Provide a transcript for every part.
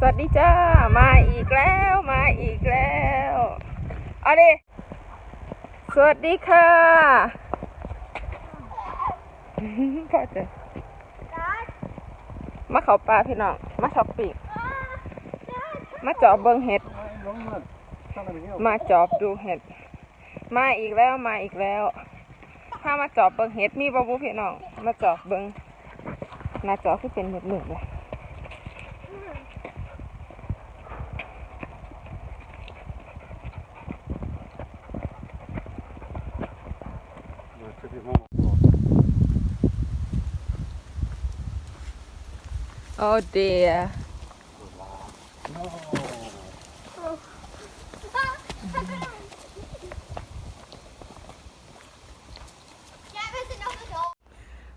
สวัสดีจ้า มาอีกแล้วมาอีกแล้วเอาดิสวัสดีค่ะพ่อเจอมาเขาปลาพี่น้อง มาช็อปปิ้งมาจอบเบิงเห็ด มาจอบดูเห็ด มาอีกแล้วมาอีกแล้ว ถ้ามาจอบเบิงเห็ดมีบ่บุพี่น้อง มาจอบเบิงหน้าจอคือเป็นเห็ดหนึ่งเลย Oh dear. Yeah, there's another dog.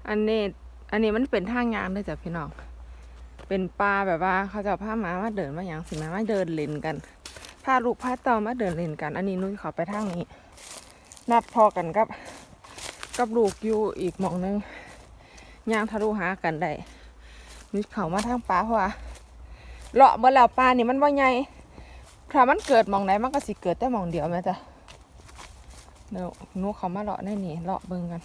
อันนี้อันนี้มันเป็นทางยางด้วยจ้ะพี่น้อง เป็นปลาแบบว่าเขาจะเอาผ้าหมามาเดินมาอย่างสิมามาเดินเล่นกันพาลูกพาเต่ามาเดินเล่นกัน อันนี้นุ้ยขาไปทางนี้ นัดพอกันกับ กับลูกอยู่อีกหมองหนึงย่างทะลุหากันได้ นุ้ยเขามาทางปลาเพราะว่าเลาะเมื่อแล้วปลานี่มันว่าไงถ้ามันเกิดมองไหนมันก็สิเกิดแต่มองเดียวแม่จ้ะเดี๋ยวนูเขามาเลาะได้นี่เลาะเบิ่งกัน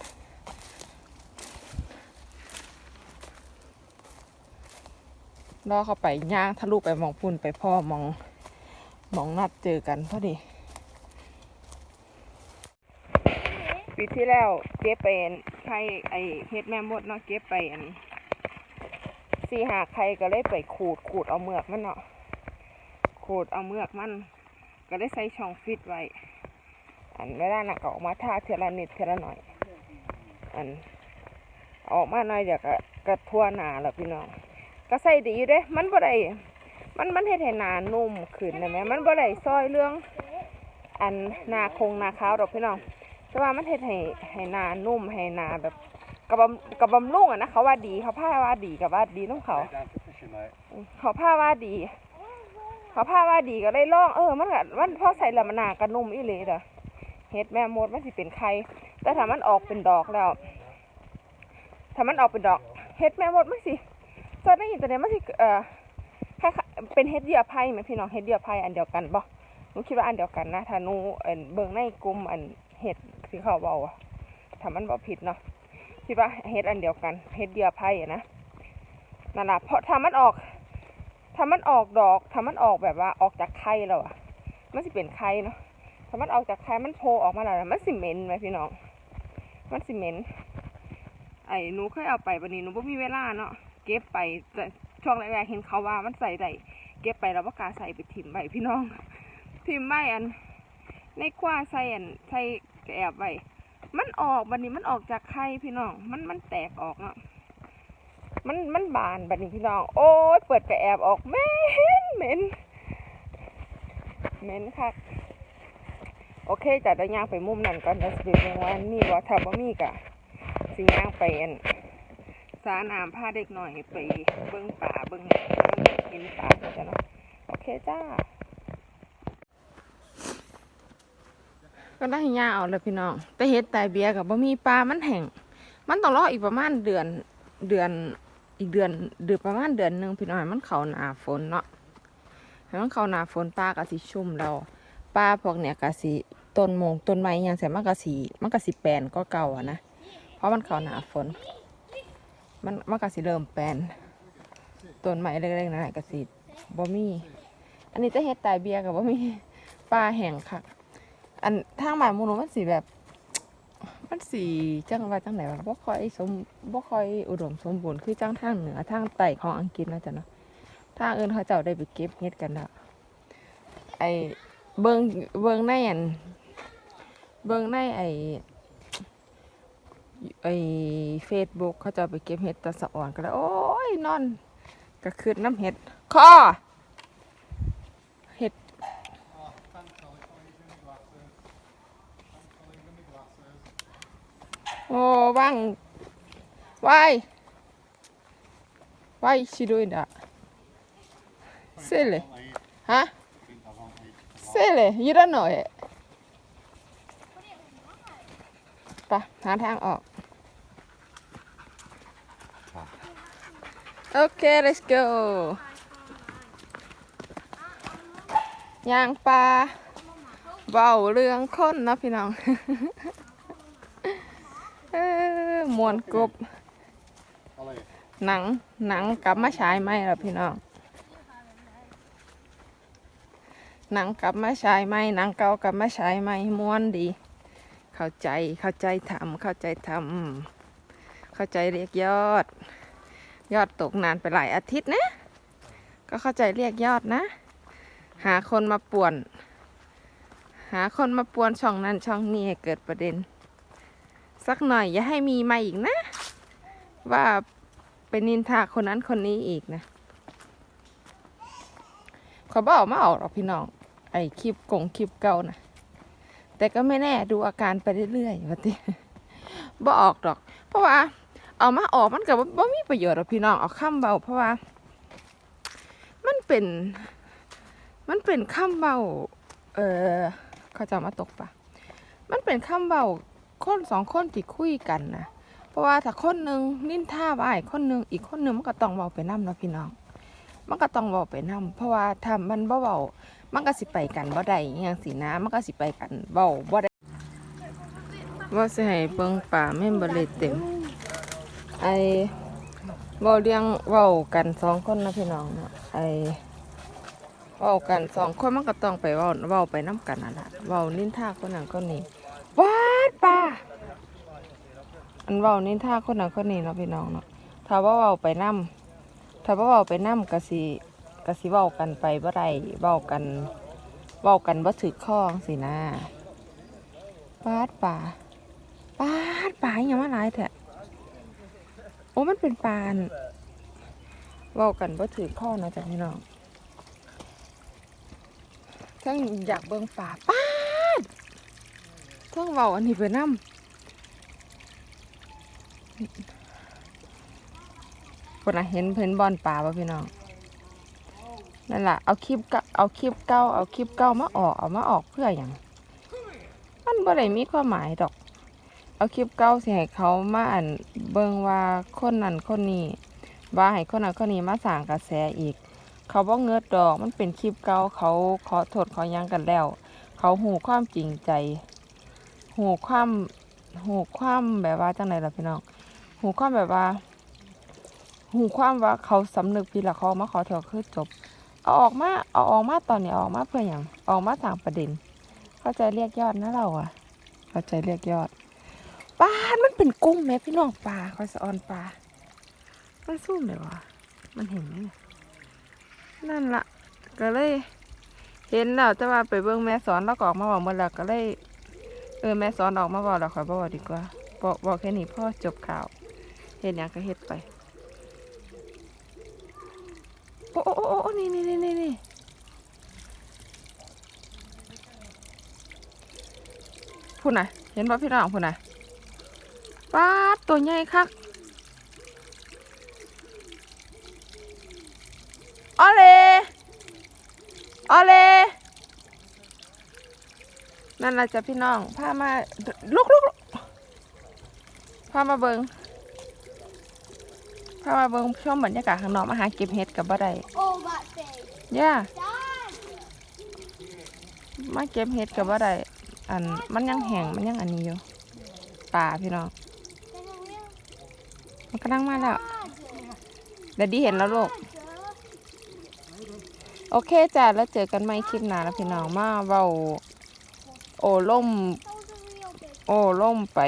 รอเข้าไปย่างทะลุไปมองพุ่นไปพ่อมองมองนัดเจอกันพอดีปีที่แล้วเก็บไปอันไข่ไอเฮ็ดแม่มดเนาะเก็บไปอัน สี่หาไข่ก็เลยไปขูดขูดเอาเมือกมันเนาะขูดเอาเมือกมัน ก็ได้ใส่ช่องฟิตไว้ อันเวลาหนักออกมาท่าเทละนิดเทอละหน่อย อันออกมาหน่อยเดี๋ยวก็กระทั่วหนาแล้วพี่น้อง ก็ใส่ดีอยู่เด้มันบ่ได้มันมันเฮ็ดให้หนานุ่มขึ้นนะแม่มันบ่ได้ซอยเรื่อง อันหนาคงหนาขาวดอกพี่น้องแต่ว่ามันเฮ็ดให้ให้หนานุ่มให้หนาแบบ กระบำกระบำลุ่งอะนะเขาว่าดีเขาผ้าว่าดีกับว่าดีน้องเขา เขาผ้าว่าดี เขาผ้าว่าดีก็เลยลองเออมันก็มันพอใส่แล้วมันหนากระนุ่มอีหลีเด้อเฮ็ดแม่มดมันสิเป็นไข่แต่ถ้ามันออกเป็นดอกแล้วถ้ามันออกเป็นดอกเฮ็ดแม่มดมันสิเซิร์ชในอินเทอร์เน็ตมันสิเอ่อคล้ายๆเป็นเฮ็ดเหยื่อไผ่ไหมพี่น้องเฮ็ดเหยื่อไผ่อันเดียวกันบ่หนูคิดว่าอันเดียวกันนะถ้าหนูเอิ่นเบิ่งในกลุ่มอันเฮ็ดที่เขาเว้าอะถ้ามันบ่ผิดเนาะ คิดว่าเฮ็ดอันเดียวกันเฮ็ดเหยื่อไผ่นะนั่นแหละเพราะถ้ามันออกถ้ามันออกดอกถ้ามันออกแบบว่าออกจากไข่แล้วอะมันสิเป็นไข่เนาะถ้ามันออกจากไข่มันโผล่ออกมาแล้วมันสิเหม็นไหมพี่น้องมันสิเหม็นไอ้หนูเคยเอาไปวันนี้หนูบ่มีเวลาเนาะเก็บไปแต่ช่วงแรกๆเห็นเขาว่ามันใส่ได้เก็บไปแล้วว่ากาใส่ไปถิ่มไว้พี่น้องถิ่มไว้อันในคว้าใส่อันใส่แอบไว้ มันออกบัดนี้มันออกจากไข่พี่น้อง มันมันแตกออกเนาะ มันมันบานบัดนี้พี่น้อง โอ้ยเปิดกระแอบออกเหม็นเหม็นเหม็นคักโอเคจัดระยางไปมุมนั้นก่อนเดี๋ยวสิเบิ่งว่ามีบ่ถ้าบ่มีกะสิย่างไปอันสาน้ำพาเด็กหน่อยไปเบิ้งป่าเบิ้งมันเห็นป่าจ้ะเนาะโอเคจ้า ก็ได้ยาเอาเลยพี่น้อง แต่เฮ็ดแต่เบียร์กับบ่มีปลา มันแห้ง มันต้องรออีกประมาณเดือนเดือนอีกเดือนเดือนประมาณเดือนหนึ่งพี่น้องมันเข้าหน้าฝนเนาะให้มันเข้าหน้าฝนปลาก็สิชุ่มแล้วปลาพวกเนี้ยก็สิต้นมงต้นไม้อหยังใส่มันก็สิมันก็สิแปลนก็เก่าอะนะ เพราะมันเข้าหน้าฝน มันมันก็สิเริ่มแปลนต้นไม้เล็กๆนั่นแหละก็สิบ่มี อันนี้จะเฮ็ดตายเบียร์กับบ่มีปลาแห้งคัก อันทางบ้านหมูหนูมันสิแบบ มันสิจังว่าจังไหนวะบ่ค่อยสมบ่ค่อยอุดมสมบูรณ์คือจังทางเหนือทางใต้ของอังกฤษนะจ๊ะเนาะทางอื่นเขาเจ้าได้ไปเก็บเฮ็ดกันแล้วไอเบิ่งเบิ่งในอันเบิ่งในไอไอ้เฟซบุ๊กเขาจะเอาไปเก็บเห็ดตะสะอ่อนก็แล้วโอ้ยนอนก็คืดน้ำเห็ดคอเห็ด โอ้ว่าง why why she doing that silly huh silly you don't know it ไปหาทางออก โอเค let's go ย่างปลาเบาเรื่องคนเนาะพี่น้องเออ มวนกบหนังหนังกลับมาฉายไหมล่ะพี่น้องหนังกลับมาฉายไหมหนังเก่ากลับมาฉายไหมม้วนดี เข้าใจเข้าใจทำเข้าใจทำเข้าใจเรียกยอด ยอดตกนานไปหลายอาทิตย์นะ ก็เข้าใจเรียกยอดนะ หาคนมาป่วน หาคนมาป่วนช่องนั้นช่องนี้เกิดประเด็น สักหน่อย อย่าให้มีมาอีกนะ ว่าไปนินทาคนนั้นคนนี้อีกนะเขาบอกมาออกหรอกพี่น้อง ไอคลิปกงคลิปเก่านะแต่ก็ไม่แน่ดูอาการไปเรื่อยๆว่าติบ่ออกดอก เพราะว่า เอามาออกมันก็บ่บ่มีประโยชน์หรอกพี่น้องเอาข้ามเบาเพราะว่า มันเป็น มันเป็นข้ามเบาเออเขาจะมาตกปะมันเป็นข้ามเบา คนสองคนที่คุยกันนะเพราะว่าถ้าคนหนึ่งนินท่าบ่ายคนหนึ่งอีกคนหนึ่งมันก็ต้องเบาไปน้ำเนาะพี่น้อง มันก็ต้องเบาไปน้ำเพราะว่าถ้ามันบ่เบามันก็สิไปกันบ่ได้อย่างสินะมันก็สิไปกันเบาบ่ได้ว่าสิให้เบิ่งป่าแม่นบ่เลยเต็มไอ้เว้าเรื่องเว้ากันสองคนนะพี่น้องเนาะไอ้เว้ากันสองคนมันก็ต้องไปเว้าเว้าไปน้ำกันนั่นล่ะเว้านินท่าคนนั้นคนนี้ว้า ดป่าอันเว้านินทาคนนั้นคนนี้เนาะพี่น้องเนาะถ้าว่าเว้าไปนํถ้าว่าเว้าไปนํก็สิก็สิเว้ากันไปบ่ได้เว้ากันเว้ากันบ่ถึกข้องสินะปาดป่าปาดป่าอหยังมาหลายแท้โอ้มันเป็นปานเว้ากันบ่ถึกข้อเนาะจ้ะพี่น้องทั้งอยากเบิ่งป่าป้า ดทั้งเว้าอันนี้ไปน้ำคนน่ะเห็นเพิ่นบอนป่าป่ะพี่น้องนั่นแหละเอาคลิปเก่าเอาคลิปเก่าเอาคลิปเก่ามาออกเอามาออกเพื่ออย่างมันบ่ได้มีความหมายดอก เอาคลิปเก่าสิให้เขามาอันเบิ่งว่าคนนั้นคนนี้ว่าให้คนนั้นคนนี้มาสร้างกระแสอีก เขาบ่เงิดดอกมันเป็นคลิปเก่าเขาขอโทษขอยังกันแล้ว เขาหูความจริงใจ หูความหูความแบบว่าจังไดล่ะพี่น้องหูความแบบว่าหูความว่าเขาสำนึกผิดล้วเขามาขอโทษคือจบ เอาออกมาเอาออกมาตอนนี้ออกมาเพื่ออย่างออกมาสร้างประเด็น เข้าใจเรียกยอดนะเราอะเข้าใจเรียกยอดปลา มันเป็นกุ้งไหมพี่น้องปลาคอยสะออนปลา มันสู้ไหมวะ มันเห็นไหมนี่ยนั่นละก็เลย เห็นแล้วแต่ว่าไปเบิ่งแม่สอนแล้วก็ออกมาบอกมดแล้วก็เลย ออแม่สอนออกมาบอกแล้วขอยบบอกดีกว่าบอกบอกแค่นี้พ่อจบข่าวเห็นอย่างก็เฮ็ดไปโอ้โอ้โอ้โอ้นี่นี่นี่นี่นี่พูดน่ะเห็นป่ะพี่น้องพูดน่ะป้าดตัวใหญ่คักออเลออเล นั่นละจ้ะพี่น้องพามาลุกลุกพามาเบิงพามาเบิงชมบรรยากาศข้างนอกมาหาเก็บเห็ดกับบ่ได้ย่ามาเก็บเห็ดกับบ่ได้อันมันยังแห้งมันยังอันนี้อยู่ป่าพี่น้องมันกำลังมาแล้ว Dad! เดดดี้เห็นแล้วลูกโอเคจ้ะแล้วเจอกันใหม่คลิปหน้าแล้วพี่น้องมาเว้า โอ้ล่ม โอ้ล่มไป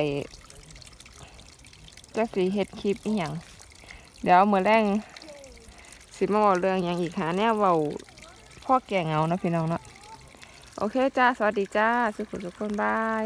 จะสีเฮ็ดคลิปอีหยังเดี๋ยวเมื่อแรงสิมาเว้าเรื่องอยังอีกหาแน่เว้าพ่อแก่เงานะพี่น้องเนาะโอเคจ้า สวัสดีจ้า สุขุสุขคนบาย